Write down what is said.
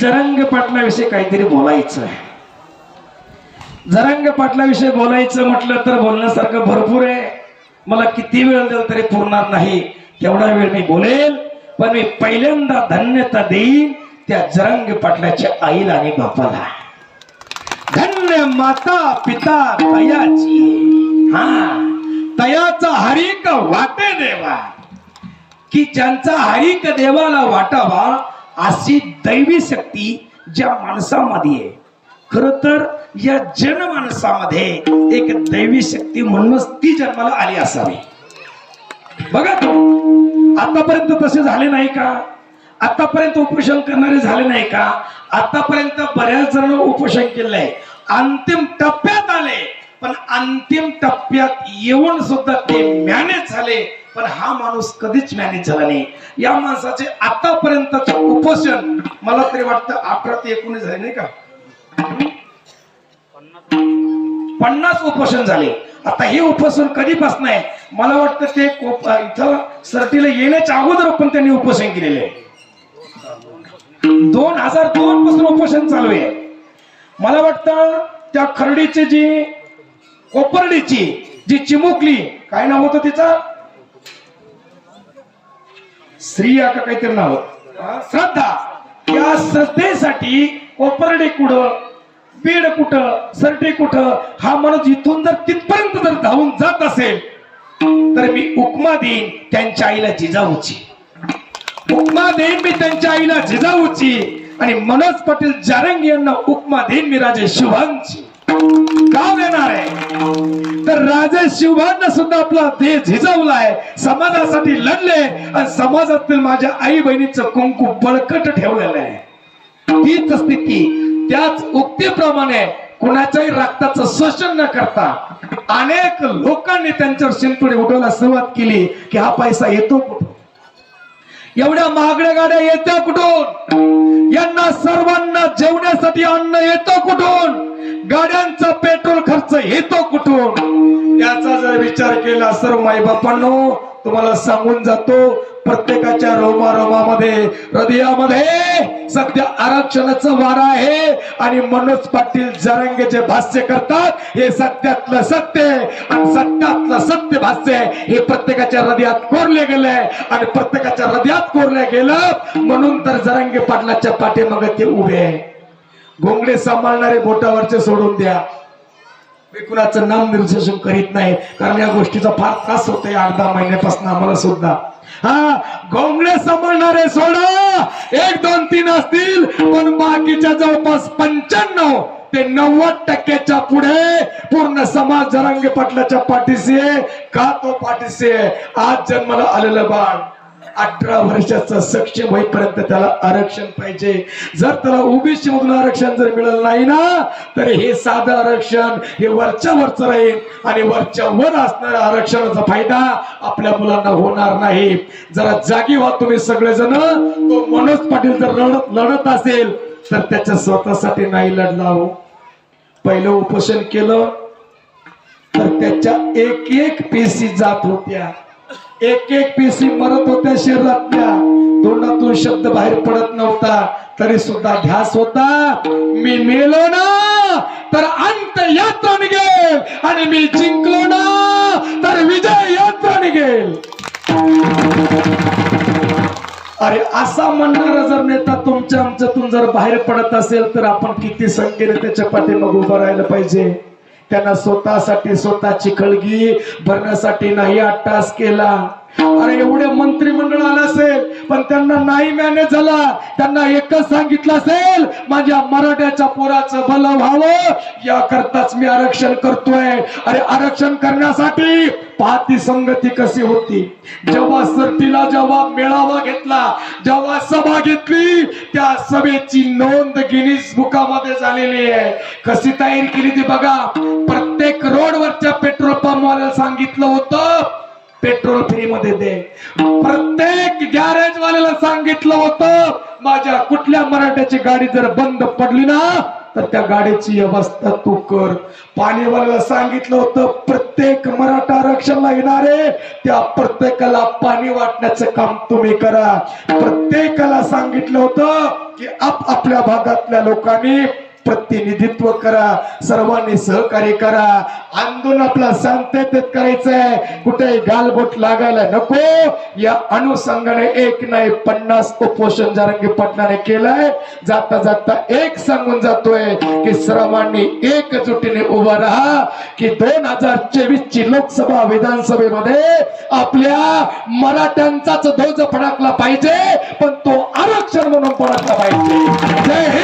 जरंग पाटलाविषयी काहीतरी बोलायचं आहे जरंग पाटलाविषयी बोलायचं म्हटलं तर बोलण्यासारखं भरपूर आहे. मला किती वेळ दिला तरी पुरणार नाही तेवढा वेळ मी बोलेल. पण मी पहिल्यांदा धन्यता देईन त्या जरंग पाटलाच्या आईला आणि बापाला. धन्य माता पिता तयाची हा तयाचा हरिक वाटे देवा. की ज्यांचा हरिक देवाला वाटावा अशी दैवी शक्ती ज्या माणसामध्ये आहे. खर तर या जनमानसामध्ये एक दैवी शक्ती म्हणूनच ती जन्माला आली असावी. बघा तो आतापर्यंत तसे झाले नाही का? आतापर्यंत उपोषण करणारे झाले नाही का? आतापर्यंत बऱ्याच जण उपोषण केलंय. अंतिम टप्प्यात आले. पण अंतिम टप्प्यात येऊन सुद्धा ते मॅनेज झाले. पण हा माणूस कधीच मॅनेज झाला नाही. या माणसाचे आतापर्यंत उपोषण मला तरी वाटतं अठरा ते एकोणीस झाले नाही का? पन्नास उपोषण झाले. आता हे उपोषण कधीपासून आहे? मला वाटतं ते इथं सरटीला येण्याच्या अगोदर पण त्यांनी उपोषण केलेले आहे. दोन हजार दोन पासून उपोषण चालू आहे. मला वाटतं त्या खरडीची जी कोपर्डीची जी चिमुकली काय नाव होतं तिचं? स्त्रिया का काहीतरी नाव. श्रद्धा. या श्रद्धेसाठी कोपर्डे कुठं बीड कुठं सरटे कुठं हा माणूस इथून जर तिथपर्यंत जर धावून जात असेल तर मी उपमा देईन त्यांच्या आईला जिजाऊची. उपमा देईन मी त्यांच्या आईला जिजाऊची. आणि मनोज पाटील जारंगी यांना उपमा देईन मी राजे शिवांची का देणार आहे. तर राजे शिवांना सुद्धा आपला देह झिजवलाय समाजासाठी लढले आणि समाजातील माझ्या आई बहिणीचं कुंकू बळकट ठेवलेलं आहे. तीच स्थिती त्याच उक्तीप्रमाणे कुणाच्याही रक्ताचं शोषण न करता अनेक लोकांनी त्यांच्यावर शिंतोडे उठवायला सुरुवात केली की हा पैसा येतो कुठून? एवढ्या महागड्या गाड्या येत्या कुठून? यांना सर्वांना जेवण्यासाठी अन्न येतो कुठून? गाड्यांचा पेट्रोल खर्च येतो कुठून? याचा जर विचार केला सर्व माईबापांनो तुम्हाला सांगून जातो प्रत्येकाच्या रोमारोमामध्ये हृदयामध्ये सध्या आरक्षणाचं वारा आहे आणि मनोज पाटील जरंगे जे भाष्य करतात हे सत्यातलं सत्य आहे. आणि सत्यातलं सत्य भाष्य हे प्रत्येकाच्या हृदयात कोरले गेलंय. आणि प्रत्येकाच्या हृदयात कोरले गेलं म्हणून तर जरंगे पाटलाच्या पाठीमागे ते उभे आहे. घोंगडे सांभाळणारे बोटावरचे सोडून द्या. मी कुणाचं नाम निर्देशन करीत नाही कारण या गोष्टीचा फार त्रास होतोय आठ दहा महिन्यापासून आम्हाला सुद्धा. हा घोंगडे सांभाळणारे सोडा. एक दोन तीन असतील पण बाकीच्या जवळपास पंच्याण्णव ते नव्वद टक्क्याच्या पुढे पूर्ण समाज जरांगे पाटलाच्या पाठीशी आहे का तो पाठीशी आहे? आज जन्माला आलेलं बाळ. अठरा वर्षाचा सक्षम होईपर्यंत त्याला आरक्षण पाहिजे. जर त्याला ओबीसी मधून आरक्षण जर मिळालं नाही ना तर हे साधं आरक्षण हे वरच्या वरच राहील आणि वरच्या वर असणाऱ्या आरक्षणाचा फायदा आपल्या मुलांना होणार नाही. जरा जागी व्हा तुम्ही सगळेजण. तो मनोज पाटील जर लढत लढत असेल तर त्याच्या स्वतःसाठी नाही लढला हो. पहिलं उपोषण केलं तर त्याच्या एक एक पेशी जात होत्या. एक एक पेशी मरत होत्या शरीरातल्या तोंडातून शब्द बाहेर पडत नव्हता. तरी सुद्धा ध्यास होता. मी मेलो ना तर अंत यात्रा निघेल. आणि मी जिंकलो ना तर विजय यात्रा निघेल. अरे असा म्हणणारा जर नेता तुमच्या आमच्यातून जर बाहेर पडत असेल तर आपण किती संख्येने त्याच्या पाठीमाग उभं राहायला पाहिजे? त्यांना स्वतःसाठी स्वतःची खळगी भरण्यासाठी नाही अट्टास केला. अरे एवढे मंत्रिमंडळ पण त्यांना नाही मॅनेज झाला. त्यांना एकच सांगितलं असेल माझ्या मराठ्याच्या पोराचं भलं व्हावं. याकरताच मी आरक्षण करतोय. अरे आरक्षण करण्यासाठी पाहती संगती कशी होती. जेव्हा सरतीला जेव्हा मेळावा घेतला जेव्हा सभा घेतली त्या सभेची नोंद गिनीज बुकामध्ये झालेली आहे. कशी तयारी केली ती बघा. प्रत्येक रोडवरच्या पेट्रोल पंप वाल्याला सांगितलं होतं पेट्रोल फ्री मध्ये दे. प्रत्येक गॅरेज वाल्याला सांगितलं होतं माझ्या कुठल्या मराठ्याची गाडी जर बंद पडली ना तर त्या गाडीची व्यवस्था तू कर. पाणीवाल्याला सांगितलं होतं प्रत्येक मराठा आरक्षणला येणारे त्या प्रत्येकाला पाणी वाटण्याचं काम तुम्ही करा. प्रत्येकाला सांगितलं होतं की आप आपल्या भागातल्या लोकांनी प्रतिनिधित्व करा सर्वांनी सहकार्य करा. आंदोलन आपला शांततेत करायचंय. कुठेही गालबोट लागायला नको. या अनुषंगाने एक नाही पन्नास उपोषण जारंगी पटनाने केलंय. जाता जाता एक सांगून जातोय की सर्वांनी एकजुटीने उभा राहा की दोन हजार चोवीस ची लोकसभा विधानसभेमध्ये आपल्या मराठ्यांचाच ध्वज फडकला पाहिजे पण तो आरक्षण म्हणून फडकला पाहिजे. जय हिंद!